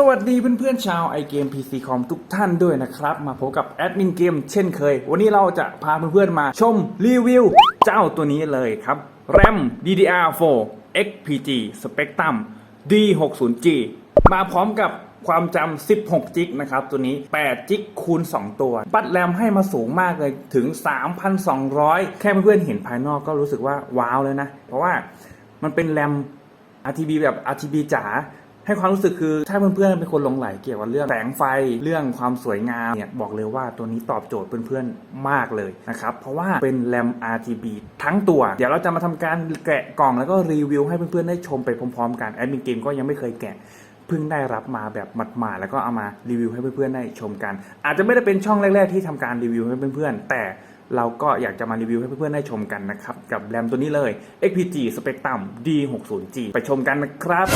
สวัสดีเพื่อนๆชาวไอเกม PC คอมทุกท่านด้วยนะครับ มาพบกับแอดมินเกมเช่นเคย วันนี้เราจะพาเพื่อนๆมาชมรีวิวเจ้าตัวนี้เลยครับ RAM DDR4 XPG Spectrum D60G มาพร้อมกับความจำ 16 จิกนะครับ ตัวนี้ 8 จิกคูณ 2 ตัว บัตรแรมให้มาสูงมากเลยถึง 3,200 แค่เพื่อนๆเห็นภายนอกก็รู้สึกว่าว้าวเลยนะ เพราะว่ามันเป็นแรม RTB แบบ RTB จ๋า ให้ความรู้สึกคือถ้าเพื่อนๆเป็นคนหลงไหลเกี่ยวกับเรื่องแสงไฟเรื่องความสวยงามเนี่ยบอกเลยว่าตัวนี้ตอบโจทย์เพื่อนๆมากเลยนะครับเพราะว่าเป็นแรม RTB ทั้งตัว เดี๋ยวเราจะมาทำการแกะกล่องแล้วก็รีวิวให้เพื่อนๆได้ชมไปพร้อมๆกันแอดมินเกมก็ยังไม่เคยแกะเพิ่งได้รับมาแบบหมาดๆแล้วก็เอามารีวิวให้เพื่อนๆได้ชมกัน อาจจะไม่ได้เป็นช่องแรก ๆ ที่ทำการรีวิวให้เพื่อนๆแต่ เราก็อยากจะมารีวิวให้เพื่อนๆได้ชมกันนะครับ กับแรมตัวนี้เลย XPG Spectrum D60G ไปชมกันนะครับ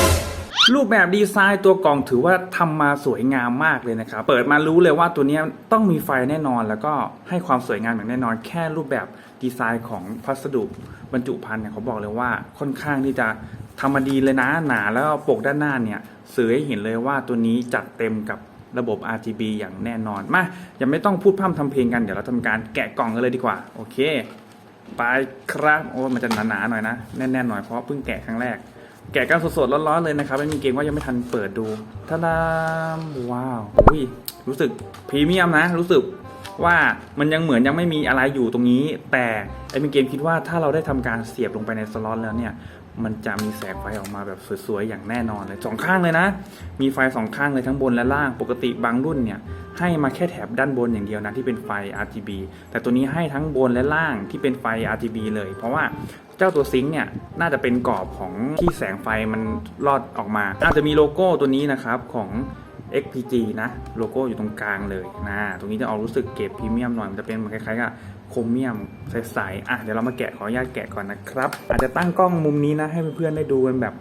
รูปแบบดีไซน์ตัวกล่องถือว่าทำมาสวยงามมากเลยนะครับ เปิดมารู้เลยว่าตัวนี้ต้องมีไฟแน่นอน แล้วก็ให้ความสวยงามอย่างแน่นอน แค่รูปแบบดีไซน์ของพัสดุบรรจุภัณฑ์เนี่ยเขาบอกเลยว่าค่อนข้างที่จะทำมาดีเลยนะหนาแล้วปกด้านหน้าเนี่ยสื่อให้เห็นเลยว่าตัวนี้จัดเต็มกับ ระบบ RGB อย่างแน่นอน มายังไม่ต้องพูดพร่ำทำเพลงกัน เดี๋ยวเราทำการแกะกล่องกันเลยดีกว่า โอเค ไปครับ โอ้ มันจะหนาๆหน่อยนะ แน่นๆหน่อยเพราะเพิ่งแกะครั้งแรก แกะกันสดๆร้อนๆเลยนะครับ ไม่มีเกมว่ายังไม่ทันเปิดดูท่าดามว้าวอุ้ย รู้สึกพรีเมียมนะ รู้สึกว่ามันยังเหมือนยังไม่มีอะไรอยู่ตรงนี้ แต่ไอ้เป็นเกมคิดว่าถ้าเราได้ทำการเสียบลงไปในสล็อตแล้วเนี่ย มันจะมีแสงไฟออกมาแบบสวยๆ อย่างแน่นอนเลยสองข้างเลยนะ มีไฟสองข้างเลยทั้งบนและล่างปกติบางรุ่นเนี่ยให้มาแค่แถบด้านบนอย่างเดียวนะที่เป็นไฟ RGB แต่ตัวนี้ให้ทั้งบนและล่างที่เป็นไฟ RGB เลย เพราะว่าเจ้าตัวซิงค์เนี่ยน่าจะเป็นกรอบของที่แสงไฟมันลอดออกมา อาจจะมีโลโก้ตัวนี้นะครับของ XPG นะ โลโก้อยู่ตรงกลางเลยนะตรงนี้จะออกรู้สึกเก็บพรีเมียมหน่อย มันจะเป็นเหมือนคล้ายๆกับโครเมียมใสๆอะเดี๋ยวเรามาแกะขออนุญาตแกะก่อนนะครับ อาจจะตั้งกล้องมุมนี้นะ ให้เพื่อนๆได้ดูกันแบบ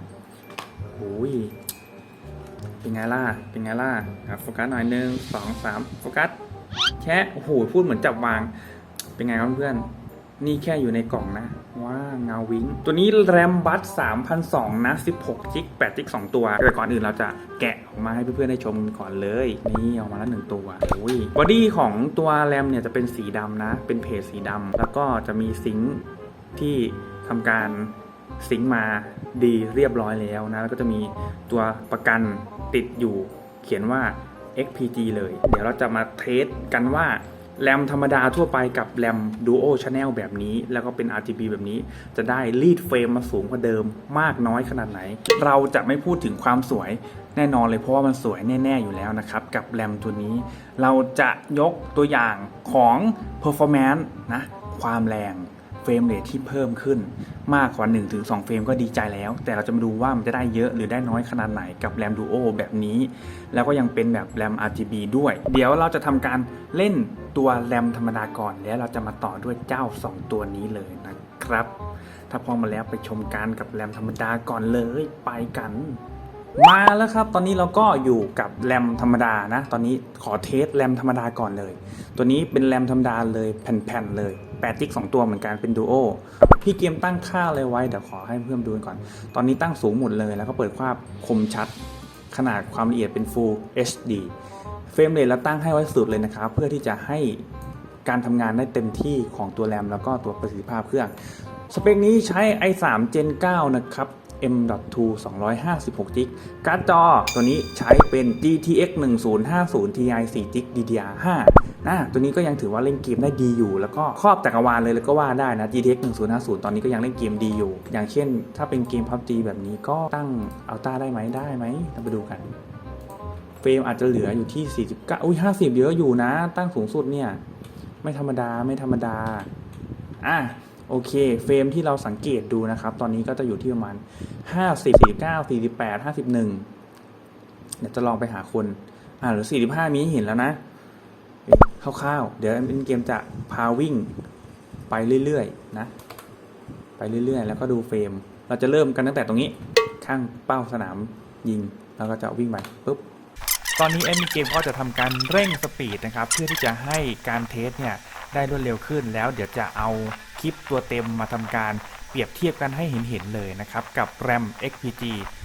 โอ้ยเป็นไงล่ะเป็นไงล่ะอะโฟกัสหน่อยหนึ่งสองสามโฟกัสแค่โอ้โหพูดเหมือนจับวาง เป็นไงครับเพื่อน นี่แค่อยู่ในกล่องนะว้าเงาวิงตัวนี้แรมบัส3,002นะ16จิก8จิก2ตัวแต่ก่อนอื่นเราจะแกะออกมาให้เพื่อนๆได้ชมก่อนเลย นี่ออกมาแล้วหนึ่งตัวโอ้ยบอดี้ของตัวแรมเนี่ยจะเป็นสีดำนะ เป็นเพจสีดำแล้วก็จะมีซิงค์ที่ทำการซิงค์มาดีเรียบร้อยแล้วนะ แล้วก็จะมีตัวประกันติดอยู่เขียนว่า XPG เลย เดี๋ยวเราจะมาเทสกันว่า แรมธรรมดาทั่วไปกับแรม Duo Channel แบบนี้ แล้วก็เป็น RGB แบบนี้ จะได้รีดเฟรมมาสูงกว่าเดิมมากน้อยขนาดไหน เราจะไม่พูดถึงความสวยแน่นอนเลยเพราะว่ามันสวยแน่ ๆ อยู่แล้วนะครับ กับแรมตัวนี้ เราจะยกตัวอย่างของ performance นะ ความแรงเฟรมเรทที่เพิ่มขึ้น มากกว่า 1-2 เฟรมก็ดีใจแล้ว แต่เราจะมาดูว่ามันจะได้เยอะหรือได้น้อยขนาดไหนกับแรม Duo แบบนี้ แล้วก็ยังเป็นแบบแรม RGB ด้วย เดี๋ยวเราจะทำการเล่นตัวแรมธรรมดาก่อน แล้วเราจะมาต่อด้วยเจ้า 2 ตัวนี้เลยนะครับ ถ้าพร้อมมาแล้วไปชมกันกับแรมธรรมดาก่อนเลยไปกันมาแล้วครับ ตอนนี้เราก็อยู่กับแรมธรรมดานะ ตอนนี้ขอเทสแรมธรรมดาก่อนเลย ตัวนี้เป็นแรมธรรมดาเลยแผ่นๆเลย 8จิก2ตัวเหมือนกันเป็นดูโอพี่เกมตั้งค่าเลยไว้เดี๋ยวขอให้เพื่อนดูก่อน ตอนนี้ตั้งสูงหมดเลยแล้วก็เปิดภาพคมชัด ขนาดความละเอียดเป็น Full HD เฟรมเรทเราตั้งให้ไว้สุดเลยนะครับ เพื่อที่จะให้การทำงานได้เต็มที่ของตัวแรมแล้วก็ตัวประสิทธิภาพเครื่อง สเปคนี้ใช้ i3 Gen 9 นะครับ M.2 256 g b การ์ดจอตัวนี้ใช้เป็น GTX 1050 Ti 4 g b DDR5 นะตัวนี้ก็ยังถือว่าเล่นเกมได้ดีอยู่ แล้วก็ครอบจักรวาลเลยแล้วก็ว่าได้นะ GTX 1050 ตอนนี้ก็ยังเล่นเกมดีอยู่ อย่างเช่น ถ้าเป็นเกม PUBG แบบนี้ก็ตั้งอัลต้าได้ไหมได้ไหมเราไปดูกัน เฟรมอาจจะเหลืออยู่ที่ 49 อุ้ย50 เยอะอยู่นะ ตั้งสูงสุดเนี่ย ไม่ธรรมดาไม่ธรรมดา อะโอเค เฟรมที่เราสังเกตดูนะครับ ตอนนี้ก็จะอยู่ที่ประมาณ 50 49 48 51 เดี๋ยวจะลองไปหาคน อ่าหรือ 45 มีให้เห็นแล้วนะ คร่าวๆ เดี๋ยวเป็นเกมจะพาวิ่งไปเรื่อยๆนะ ไปเรื่อยๆ แล้วก็ดูเฟรม เราจะเริ่มกันตั้งแต่ตรงนี้ ข้างเป้าสนามยิง แล้วก็จะวิ่งไปปุ๊บ ตอนนี้แอดมินเกมก็จะทำการเร่งสปีดนะครับ เพื่อที่จะให้การเทสเนี่ยได้รวดเร็วขึ้น แล้วเดี๋ยวจะเอาคลิปตัวเต็มมาทำการเปรียบเทียบกันให้เห็นๆเลยนะครับ กับ RAM XPG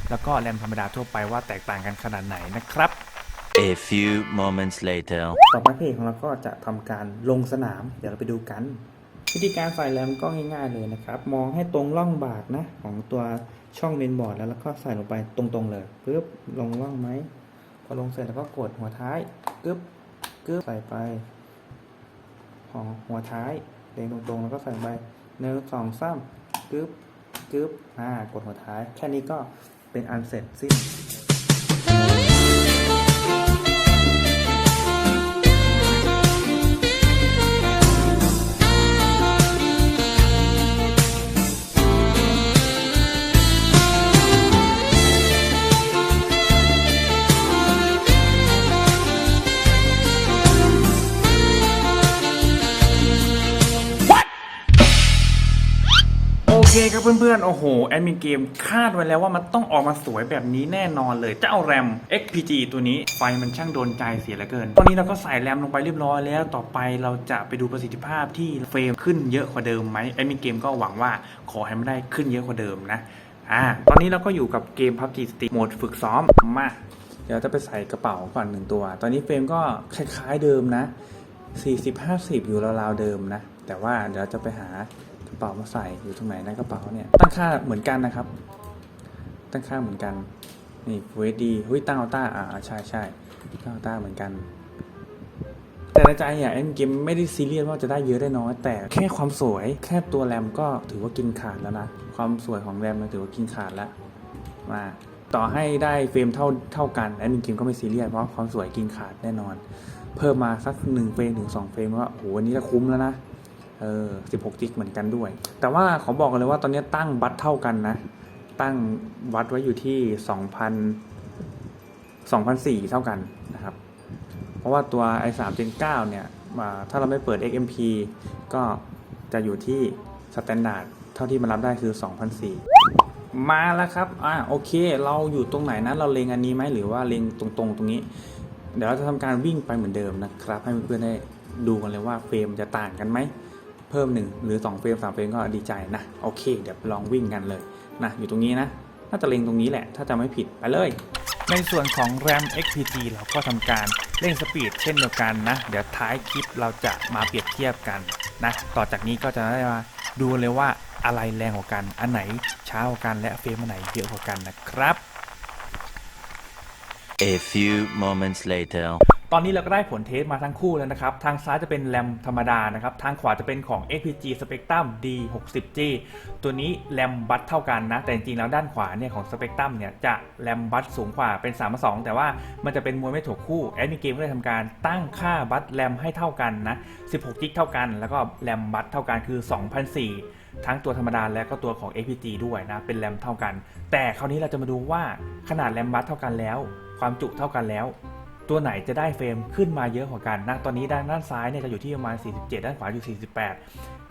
แล้วก็ RAM ธรรมดาทั่วไปว่าแตกต่างกันขนาดไหนนะครับ A few moments later. ต่อไปเพจของเราก็จะทำการลงสนาม เดี๋ยวเราไปดูกัน วิธีการใส่แรมก็ง่ายๆเลยนะครับ มองให้ตรงร่องบากนะ ของตัวช่องเมนบอร์ดแล้วแล้วก็ใส่ลงไปตรงๆเลยปึ๊บลงร่องไหมพอลงเสร็จแล้วก็กดหัวท้ายกึ๊บกึ๊บใส่ไปของหัวท้ายเล็งตรงๆ แล้วก็ใส่ไปหนึ่งสองสามกึ๊บกึ๊บอ่ากดหัวท้าย แค่นี้ก็เป็นอันเสร็จสิ้น เคครับเพื่อนๆ โอ้โห แอดมินเกมคาดไว้แล้วว่ามันต้องออกมาสวยแบบนี้แน่นอนเลย เจ้าแรม XPG ตัวนี้ไฟมันช่างโดนใจเสียเหลือเกิน ตอนนี้เราก็ใส่แรมลงไปเรียบร้อยแล้ว ต่อไปเราจะไปดูประสิทธิภาพที่เฟรมขึ้นเยอะกว่าเดิมไหมแอดมินเกมก็หวังว่าขอให้มันได้ขึ้นเยอะกว่าเดิมนะ อ่า ตอนนี้เราก็อยู่กับเกม PUBG Stick โหมดฝึกซ้อม มา เดี๋ยวจะไปใส่กระเป๋าก่อนหนึ่งตัว ตอนนี้เฟรมก็คล้ายๆเดิมนะ 40-50 อยู่ราวๆเดิมนะ แต่ว่าเดี๋ยวจะไปหา กระเป๋ามาใส่อยู่ตรงไหนนะกระเป๋าเนี่ยตั้งค่าเหมือนกันนะครับ ตั้งค่าเหมือนกันนี่ Full HD เฮ้ยตั้งอัลต้าอ่าใช่ใช่ตั้งอัลต้าเหมือนกัน แต่ในใจเนี่ยเอ็นเกมไม่ได้ซีเรียสว่าจะได้เยอะได้น้อย แต่แค่ความสวยแค่ตัวแรมก็ถือว่ากินขาดแล้วนะความสวยของแรมมันถือว่ากินขาดแล้วมาต่อให้ได้เฟรมเท่าเท่ากันแอดมินเกมก็ไม่ซีเรียสเพราะความสวยกินขาดแน่นอน เพิ่มมาสักหนึ่งเฟรมถึงสองเฟรมก็โอ้โหวันนี้ก็คุ้มแล้วนะ เออสิบหกจิกเหมือนกันด้วย แต่ว่าขอบอกกันเลยว่าตอนนี้ตั้งบัตเท่ากันนะ ตั้งวัดไว้อยู่ที่สองพันสองพันสี่เท่ากันนะครับ เพราะว่าตัว i3 Gen 9เนี่ยมาถ้าเราไม่เปิด XMP ก็จะอยู่ที่สแตนดาร์ดเท่าที่มันรับได้คือ 2004มาแล้วครับ อ่าโอเค เราอยู่ตรงไหนนะ เราเลงอันนี้ไหมหรือว่าเลงตรงๆตรงนี้ เดี๋ยวเราจะทำการวิ่งไปเหมือนเดิมนะครับ ให้เพื่อนๆได้ดูกันเลยว่าเฟรมจะต่างกันไหม เพิ่มหนึ่งหรือ 2 เฟรม3เฟรมก็ดีใจนะ โอเค เดี๋ยวลองวิ่งกันเลยนะอยู่ตรงนี้นะน่าจะเลงตรงนี้แหละ ถ้าจะไม่ผิดไปเลย ในส่วนของ RAM XPG เราก็ทำการเร่งสปีดเช่นเดียวกันนะ เดี๋ยวท้ายคลิปเราจะมาเปรียบเทียบกันนะ ต่อจากนี้ก็จะได้มาดูเลยว่าอะไรแรงกว่ากัน อันไหนช้ากว่ากันและเฟรมอันไหนเยอะกว่ากันนะครับ A few moments later. ตอนนี้เราก็ได้ผลเทสมาทั้งคู่แล้วนะครับ ทางซ้ายจะเป็นแรมธรรมดานะครับ ทางขวาจะเป็นของ XPG Spectrum D60G ตัวนี้แรมบัตเท่ากันนะ แต่จริงๆแล้วด้านขวาเนี่ยของ Spectrum เนี่ยจะแรมบัตสูงกว่าเป็น3มา2แต่ว่ามันจะเป็นมวยไม่ถูกคู่ แอดมิเกมก็เลยทำการตั้งค่าบัตแรมให้เท่ากันนะ 16 g เท่ากัน แล้วก็แรมบัตเท่ากันคือ2,004ทั้งตัวธรรมดาและก็ตัวของ XPG ด้วยนะ เป็นแรมเท่ากัน แต่คราวนี้เราจะมาดูว่าขนาดแรมบัตเท่ากันแล้ว ความจุเท่ากันแล้ว ตัวไหนจะได้เฟรมขึ้นมาเยอะกว่ากันนะตอนนี้ด้านด้านซ้ายเนี่ยจะอยู่ที่ประมาณ 47 ด้านขวาอยู่ 48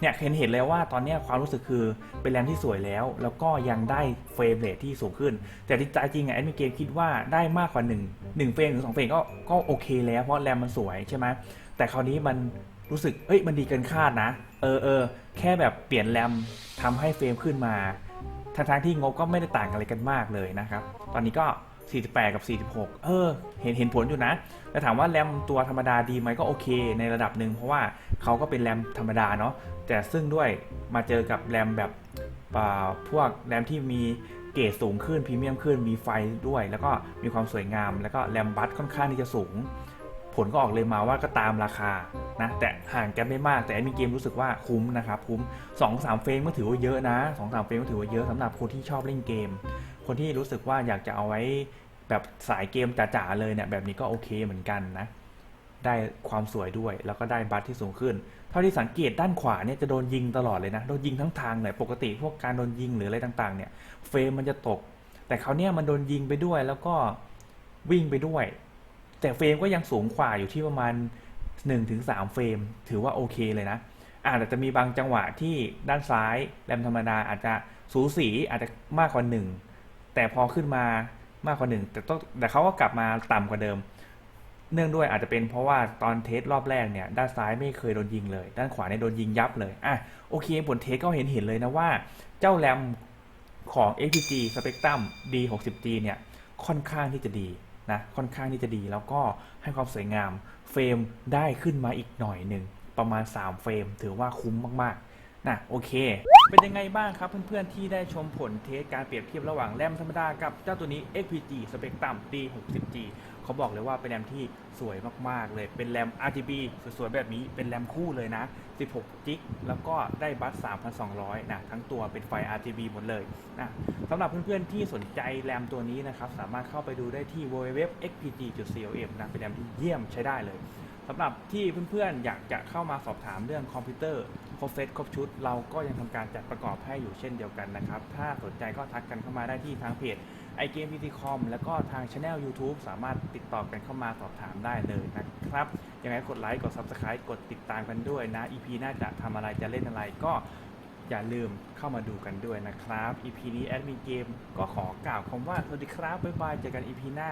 เนี่ยเห็นเห็นเลยว่าตอนนี้ความรู้สึกคือเป็นแรมที่สวยแล้ว แล้วก็ยังได้เฟรมเรทที่สูงขึ้น แต่ที่ใจจริงอะแอดมิเกมคิดว่าได้มากกว่า 1 1เฟรมหรือ2เฟรมก็ก็โอเคแล้วเพราะแรมมันสวยใช่ไหมแต่คราวนี้มันรู้สึกเอ้ยมันดีเกินคาดนะ เออเออแค่แบบเปลี่ยนแรมทำให้เฟรมขึ้นมาทั้งๆที่งบก็ไม่ได้ต่างอะไรกันมากเลยนะครับ ตอนนี้ก็ 48 กับ 46 เออ เห็นเห็นผลอยู่นะ แต่ถามว่าแรมตัวธรรมดาดีไหมก็โอเคในระดับหนึ่งเพราะว่าเขาก็เป็นแรมธรรมดาเนาะ แต่ซึ่งด้วยมาเจอกับแรมแบบอ่าพวกแรมที่มีเกรดสูงขึ้นพรีเมียมขึ้น มีไฟด้วย แล้วก็มีความสวยงาม แล้วก็แรมบัสค่อนข้างที่จะสูง ผลก็ออกเลยมาว่าก็ตามราคา นะ แต่ห่างกันไม่มาก แต่มีเกมรู้สึกว่าคุ้มนะครับ คุ้ม 2-3 เฟรมก็ถือว่าเยอะนะ 2-3 เฟรมก็ถือว่าเยอะสำหรับคนที่ชอบเล่นเกม คนที่รู้สึกว่าอยากจะเอาไว้แบบสายเกมจ๋าๆเลยเนี่ยแบบนี้ก็โอเคเหมือนกันนะ ได้ความสวยด้วยแล้วก็ได้บัตที่สูงขึ้น เท่าที่สังเกตด้านขวาเนี่ยจะโดนยิงตลอดเลยนะ โดนยิงทั้งทางเลยปกติพวกการโดนยิงหรืออะไรต่างๆเนี่ยเฟรมมันจะตก แต่เขาวเนี่ยมันโดนยิงไปด้วยแล้วก็วิ่งไปด้วย แต่เฟรมก็ยังสูงกว่าอยู่ที่ประมาณ 1-3 เฟรม ถือว่าโอเคเลยนะอาจจะมีบางจังหวะที่ด้านซ้ายแรมธรรมดาอาจจะสูสีอาจจะมากกว่า1 แต่พอขึ้นมามากกว่า1แต่ต้องแต่เขาก็กลับมาต่ำกว่าเดิม เนื่องด้วยอาจจะเป็นเพราะว่าตอนเทสรอบแรกเนี่ยด้านซ้ายไม่เคยโดนยิงเลย ด้านขวาเนี่ยโดนยิงยับเลยอะโอเคผลเทสก็เห็นเห็นเลยนะว่า เจ้าแรมของ APG Spectrum D60G เนี่ยค่อนข้างที่จะดีนะค่อนข้างที่จะดีแล้วก็ให้ความสวยงามเฟรมได้ขึ้นมาอีกหน่อยหนึ่งประมาณ 3 เฟรม ถือว่าคุ้มมากๆ นะโอเค เป็นยังไงบ้างครับเพื่อนๆ ที่ได้ชมผลเทสการเปรียบเทียบระหว่างแรมธรรมดากับเจ้าตัวนี้ XPG Spectrum D60G เขาบอกเลยว่าเป็นแรมที่สวยมากๆเลย เป็นแรม RGB สวยๆ แบบนี้ เป็นแรมคู่เลยนะ 16จิกแล้วก็ได้บัส 3,200 นะ ทั้งตัวเป็นไฟ RGB หมดเลยนะสำหรับเพื่อนๆ ที่สนใจแรมตัวนี้นะครับ สามารถเข้าไปดูได้ที่ www.xpg.com นะ เป็นแรมที่เยี่ยมใช้ได้เลย สำหรับที่เพื่อนๆ อยากจะเข้ามาสอบถามเรื่องคอมพิวเตอร์ครบเซตครบชุด เราก็ยังทำการจัดประกอบให้อยู่เช่นเดียวกันนะครับ ถ้าสนใจก็ทักกันเข้ามาได้ที่ทางเพจ i g a m e p c c o m แล้วก็ทางช anel YouTube สามารถติดต่อกันเข้ามาสอบถามได้เลยนะครับ ยังไงกดไลค์กด Subscribe กดติดตามกันด้วยนะ EP หน่าจะทำอะไรจะเล่นอะไรก็อย่าลืมเข้ามาดูกันด้วยนะครับ EP นี้แอดมินเกมก็ขอกล่าวคำว่าสวัสดีครับบ๊ายบายเจอกัน EP หน้า